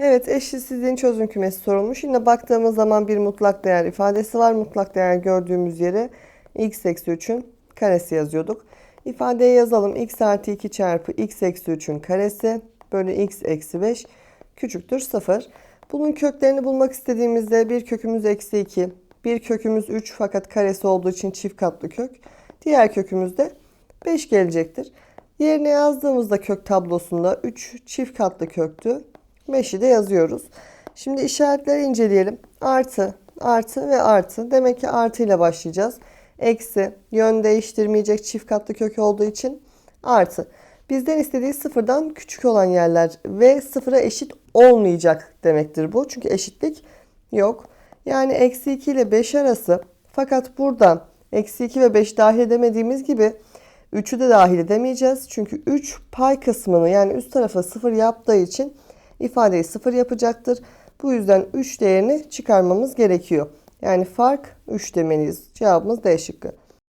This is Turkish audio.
Evet eşitsizliğin çözüm kümesi sorulmuş. Yine baktığımız zaman bir mutlak değer ifadesi var. Mutlak değer gördüğümüz yere x eksi 3'ün karesi yazıyorduk. İfadeyi yazalım. x artı 2 çarpı x eksi 3'ün karesi bölü x eksi 5 küçüktür 0. Bunun köklerini bulmak istediğimizde bir kökümüz eksi 2, bir kökümüz 3 fakat karesi olduğu için çift katlı kök. Diğer kökümüz de 5 gelecektir. Yerine yazdığımızda kök tablosunda 3 çift katlı köktü. 5'i de yazıyoruz. Şimdi işaretleri inceleyelim. Artı, artı ve artı. Demek ki artı ile başlayacağız. Eksi, yön değiştirmeyecek çift katlı kök olduğu için artı. Bizden istediği sıfırdan küçük olan yerler ve sıfıra eşit olmayacak demektir bu. Çünkü eşitlik yok. Yani eksi 2 ile 5 arası. Fakat burada eksi 2 ve 5 dahil edemediğimiz gibi 3'ü de dahil edemeyeceğiz. Çünkü 3 pay kısmını yani üst tarafa 0 yaptığı için ifadeyi 0 yapacaktır. Bu yüzden 3 değerini çıkarmamız gerekiyor. Yani fark 3 demeliyiz. Cevabımız D şıkkı.